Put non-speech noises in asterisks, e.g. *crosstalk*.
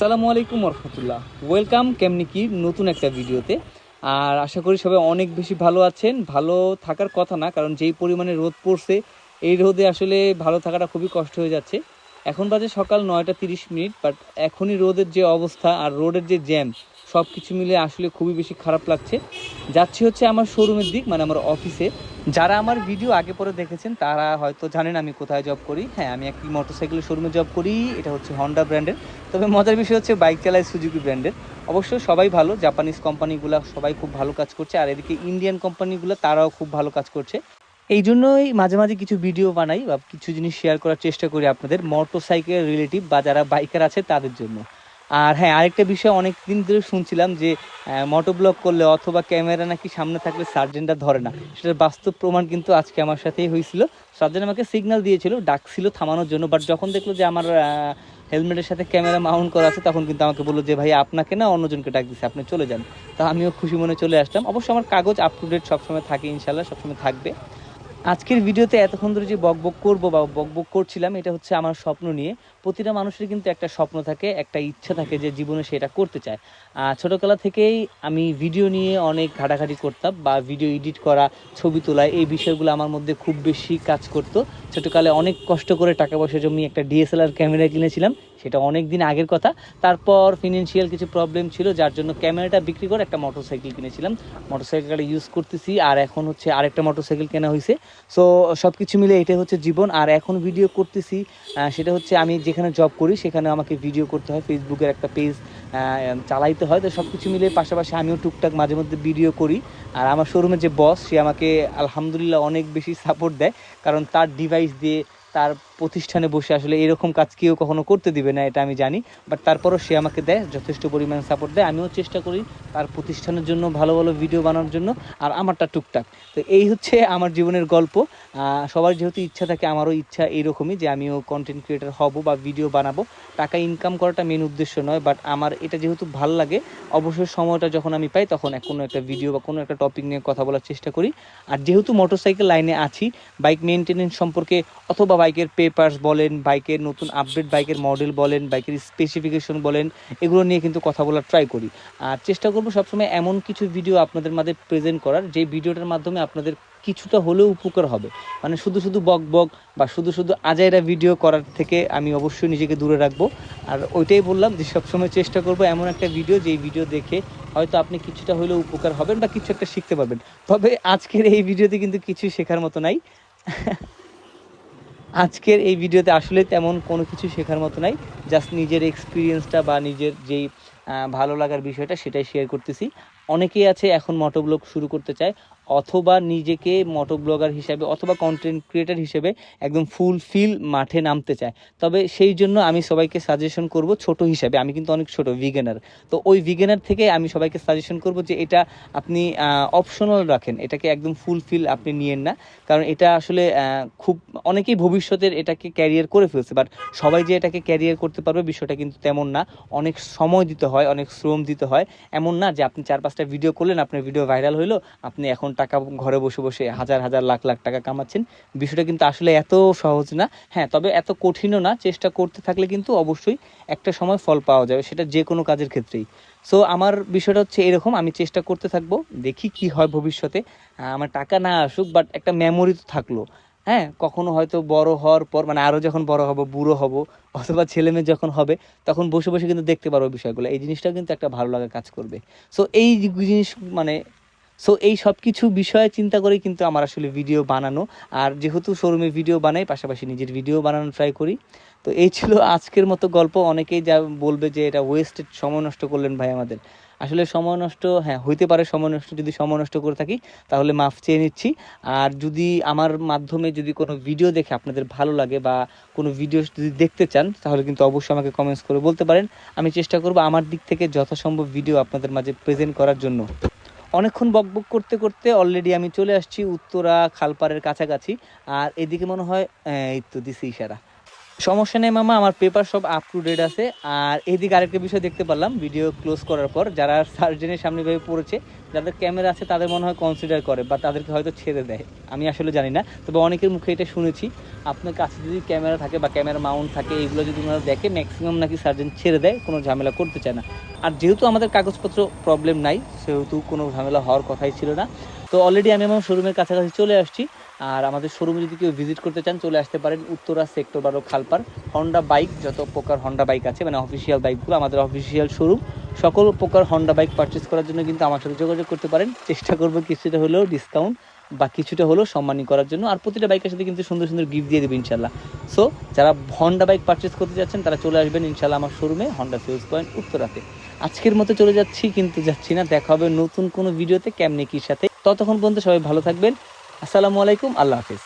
সালামু আলাইকুম রহমতুল্লাহ ওয়েলকাম কেমনি কি? নতুন একটা ভিডিওতে। আর আশা করি সবাই অনেক বেশি ভালো আছেন। ভালো থাকার কথা না, কারণ যেই পরিমাণে রোদ পড়ছে, এই রোদে আসলে ভালো থাকাটা খুবই কষ্ট হয়ে যাচ্ছে। এখন বাজে সকাল নয়টা তিরিশ মিনিট বাট এখনই রোদের যে অবস্থা আর রোডের যে জ্যাম সব কিছু মিলে আসলে খুবই বেশি খারাপ লাগছে। যাচ্ছি হচ্ছে আমার শোরুমের দিক মানে আমার অফিসে। যারা আমার ভিডিও আগে পরে দেখেছেন, তারা হয়তো জানেন আমি কোথায় জব করি। হ্যাঁ আমি একটি মোটরসাইকেলের শোরুমে জব করি, এটা হচ্ছে হন্ডা ব্র্যান্ডের তবে মজার বিষয় হচ্ছে বাইক চালায় সুজুকি ব্র্যান্ডের অবশ্য সবাই ভালো জাপানিজ কোম্পানিগুলো সবাই খুব ভালো কাজ করছে, আর এদিকে ইন্ডিয়ান কোম্পানিগুলো তারাও খুব ভালো কাজ করছে। এই জন্যই মাঝে মাঝে কিছু ভিডিও বানাই বা কিছু জিনিস শেয়ার করার চেষ্টা করি আপনাদের মোটরসাইকেল রিলেটিভ বা যারা বাইকার আছে তাদের জন্য। আর হ্যাঁ আরেকটা বিষয় অনেক দিন ধরে শুনছিলাম যে মোটো ব্লগ করলে অথবা ক্যামেরা নাকি সামনে থাকলে সার্জেনটা ধরে না। সেটার বাস্তব প্রমাণ কিন্তু আজকে আমার সাথেই হয়েছিল। সার্জেন আমাকে সিগন্যাল দিয়েছিল, ডাকছিল থামানোর জন্য বাট যখন দেখল যে আমার হেলমেটের সাথে ক্যামেরা মাউন্ট করা আছে, তখন কিন্তু আমাকে বলল যে, ভাই, আপনাকে না অন্যজনকে ডাক দিচ্ছে আপনি চলে যান। তা আমিও খুশি মনে চলে আসলাম। অবশ্য আমার কাগজ আপ টু ডেট সবসময় থাকে ইনশাল্লাহ সবসময় থাকবে। আজকের ভিডিওতে এতক্ষণ ধরে যে বক বক করব বা বক বক করছিলাম, এটা হচ্ছে আমার স্বপ্ন নিয়ে। প্রতিটা মানুষের কিন্তু একটা স্বপ্ন থাকে, একটা ইচ্ছা থাকে যে জীবনে সেটা করতে চায়। ছোটবেলা থেকেই আমি ভিডিও নিয়ে অনেক ঘাটাঘাটি করতাম বা ভিডিও এডিট করা, ছবি তোলা, এই বিষয়গুলো আমার মধ্যে খুব বেশি কাজ করতো। ছোটোকালে অনেক কষ্ট করে টাকা পয়সা জমি একটা ডিএসএলআর ক্যামেরা কিনেছিলাম, সেটা অনেক দিন আগের কথা। তারপর ফিনান্সিয়াল কিছু প্রবলেম ছিল, যার জন্য ক্যামেরাটা বিক্রি করে একটা মোটরসাইকেল কিনেছিলাম। মোটরসাইকেলটা ইউজ করতেছি, আর এখন হচ্ছে আরেকটা মোটরসাইকেল কেনা হয়েছে সো সব কিছু মিলে এটাই হচ্ছে জীবন। আর এখন ভিডিও করতেছি সেটা হচ্ছে আমি যেখানে জব করি, সেখানে আমাকে ভিডিও করতে হয়। ফেসবুকের একটা পেজ চালাইতে হয়। তো সব কিছু মিলে পাশাপাশি আমিও টুকটাক মাঝে মধ্যে ভিডিও করি। আর আমার শোরুমের যে বস সে আমাকে আলহামদুলিল্লাহ অনেক বেশি সাপোর্ট দেয়। কারণ তার ডিভাইস দিয়ে, তার প্রতিষ্ঠানে বসে আসলে এরকম কাজ কেউ কখনো করতে দিবে না, এটা আমি জানি। বাট তারপরও সে আমাকে দেয়, যথেষ্ট পরিমাণে সাপোর্ট দেয়। আমিও চেষ্টা করি তার প্রতিষ্ঠানের জন্য, ভালো ভালো ভিডিও বানানোর জন্য, আর আমারটা টুকটাক। তো এই হচ্ছে আমার জীবনের গল্প। সবার যেহেতু ইচ্ছা থাকে, আমারও ইচ্ছা এইরকমই যে আমিও কন্টেন্ট ক্রিয়েটার হব বা ভিডিও বানাবো। টাকা ইনকাম করাটা মেন উদ্দেশ্য নয় বাট আমার এটা যেহেতু ভালো লাগে অবশ্যই সময়টা যখন আমি পাই, তখন কোনো একটা ভিডিও বা কোনো একটা টপিক নিয়ে কথা বলার চেষ্টা করি। আর যেহেতু মোটরসাইকেল লাইনে আছি বাইক মেনটেনেন্স সম্পর্কে অথবা বাইকের পেপারস বলেন, বাইকের নতুন আপডেট বাইকের মডেল বলেন, বাইকের স্পেসিফিকেশন বলেন, এগুলো নিয়ে কিন্তু কথা বলার ট্রাই করি। আর চেষ্টা করব সবসময় এমন কিছু ভিডিও আপনাদের মাঝে প্রেজেন্ট করার, যে ভিডিওটার মাধ্যমে আপনাদের কিছুটা হলেও উপকার হবে। মানে শুধু শুধু বক বক বা শুধু শুধু আজাইরা ভিডিও করার থেকে আমি অবশ্যই নিজেকে দূরে রাখব। আর ওইটাই বললাম যে সবসময় চেষ্টা করব এমন একটা ভিডিও যেই ভিডিও দেখে হয়তো আপনি কিছুটা হলেও উপকার হবেন বা কিছু একটা শিখতে পারবেন। তবে আজকের এই ভিডিওতে কিন্তু কিছুই শেখার মতো নাই। *laughs* আজকের এই ভিডিওতে আসলে তেমন কোনো কিছু শেখার মতো নাই জাস্ট নিজের এক্সপিরিয়েন্সটা বা নিজের যেই ভালো লাগার বিষয়টা সেটাই শেয়ার করতেছি। অনেকেই আছে এখন মোটোব্লগ শুরু করতে চায় অথবা নিজেকে মোটো ব্লগার হিসাবে অথবা কন্টেন্ট ক্রিয়েটার হিসেবে একদম ফুল ফিল মাঠে নামতে চায়। তবে সেই জন্য আমি সবাইকে সাজেশন করব ছোট হিসাবে। আমি কিন্তু অনেক ছোট ভিগেনার তো ওই ভিগেনার থেকে আমি সবাইকে সাজেশন করব যে এটা আপনি অপশনাল রাখেন। এটাকে একদম ফুল ফিল আপনি নিয়েন না। কারণ এটা আসলে খুব, অনেকেই ভবিষ্যতের এটাকে ক্যারিয়ার করে ফেলছে। বাট সবাই যে এটাকে ক্যারিয়ার করতে পারবে বিষয়টা কিন্তু তেমন না। অনেক সময় দিতে হয়, অনেক শ্রম দিতে হয়। এমন না যে আপনি চার পাঁচটা ভিডিও করলেন, আপনার ভিডিও ভাইরাল হলো আপনি এখন টাকা ঘরে বসে বসে হাজার হাজার লাখ লাখ টাকা কামাচ্ছেন। বিষয়টা কিন্তু আসলে এত সহজ না। হ্যাঁ তবে এত কঠিনও না। চেষ্টা করতে থাকলে কিন্তু অবশ্যই একটা সময় ফল পাওয়া যাবে, সেটা যে কোনো কাজের ক্ষেত্রেই। সো আমার বিষয়টা হচ্ছে এরকম, আমি চেষ্টা করতে থাকব, দেখি কি হয় ভবিষ্যতে। আমার টাকা না আসুক বাট একটা মেমোরি তো থাকল। হ্যাঁ কখনো হয়তো বড় হওয়ার পর মানে আরও যখন বড় হব, বুড়ো হব, অথবা ছেলে মেয়ে যখন হবে, তখন বসে বসে কিন্তু দেখতে পারব বিষয়গুলো। এই জিনিসটা কিন্তু একটা ভালো লাগা কাজ করবে। সো এই জিনিস মানে সো এই সব কিছু বিষয়ে চিন্তা করেই কিন্তু আমার আসলে ভিডিও বানানো। আর যেহেতু শোরুমে ভিডিও বানাই, পাশাপাশি নিজের ভিডিও বানানো ট্রাই করি। তো এই ছিল আজকের মতো গল্প। অনেকেই যা বলবে যে এটা ওয়েস্টেড সময় নষ্ট করলেন ভাই আমাদের। আসলে সময় নষ্ট হ্যাঁ হইতে পারে সময় নষ্ট। যদি সময় নষ্ট করে থাকি, তাহলে মাফ চেয়ে নিচ্ছি। আর যদি আমার মাধ্যমে যদি কোনো ভিডিও দেখে আপনাদের ভালো লাগে বা কোনো ভিডিও যদি দেখতে চান, তাহলে কিন্তু অবশ্যই আমাকে কমেন্টস করে বলতে পারেন। আমি চেষ্টা করব আমার দিক থেকে যথাসম্ভব ভিডিও আপনাদের মাঝে প্রেজেন্ট করার জন্য। অনেকক্ষণ বক বক করতে করতে অলরেডি আমি চলে আসছি উত্তরা খালপাড়ের কাছাকাছি। আর এদিকে মনে হয় এই তো দিছি ইশারা। সমস্যা নেই মামা, আমার পেপার সব আপ টু ডেট আছে। আর এদিকে আরেকটা বিষয় দেখতে পারলাম ভিডিও ক্লোজ করার পর। যারা সার্জেনের সামনে ভাবে পড়েছে যাদের ক্যামেরা আছে, তাদের মনে হয় কনসিডার করে বা তাদেরকে হয়তো ছেড়ে দেয়। আমি আসলে জানি না, তবে অনেকের মুখে এটা শুনেছি। আপনার কাছে যদি ক্যামেরা থাকে বা ক্যামেরা মাউন্ট থাকে, এগুলো যদি ওনারা দেখে ম্যাক্সিমাম নাকি সার্জন ছেড়ে দেয়, কোনো ঝামেলা করতে চায় না। আর যেহেতু আমাদের কাগজপত্র প্রবলেম নাই, সেহেতু কোনো ঝামেলা হওয়ার কথাই ছিল না। তো অলরেডি আমি আমার শোরুমের কাছাকাছি চলে আসছি। আর আমাদের শোরুমে যদি কেউ ভিজিট করতে চান, চলে আসতে পারেন উত্তরা সেক্টর বারো খালপার হন্ডা বাইক যত প্রকার হন্ডা বাইক আছে মানে অফিসিয়াল বাইকগুলো আমাদের অফিসিয়াল শোরুম সকল প্রকার হন্ডা বাইক পারচেস করার জন্য কিন্তু আমার সাথে যোগাযোগ করতে পারেন। চেষ্টা করব কিছুটা হলেও ডিসকাউন্ট বা কিছুটা হলেও সম্মানী করার জন্য। আর প্রতিটা বাইকের সাথে কিন্তু সুন্দর সুন্দর গিফট দিয়ে দেবে ইনশাল্লাহ সো যারা হন্ডা বাইক পারচেস করতে যাচ্ছেন, তারা চলে আসবেন ইনশাল্লাহ আমার শোরুমে হন্ডা সেলস পয়েন্ট উত্তরাতে। আজকের মতো চলে যাচ্ছি, কিন্তু যাচ্ছি না। দেখা হবে নতুন কোনো ভিডিওতে ক্যামনেকির সাথে। ততক্ষণ পর্যন্ত সবাই ভালো থাকবেন। আসসালামু আলাইকুম, আল্লাহ হাফিজ।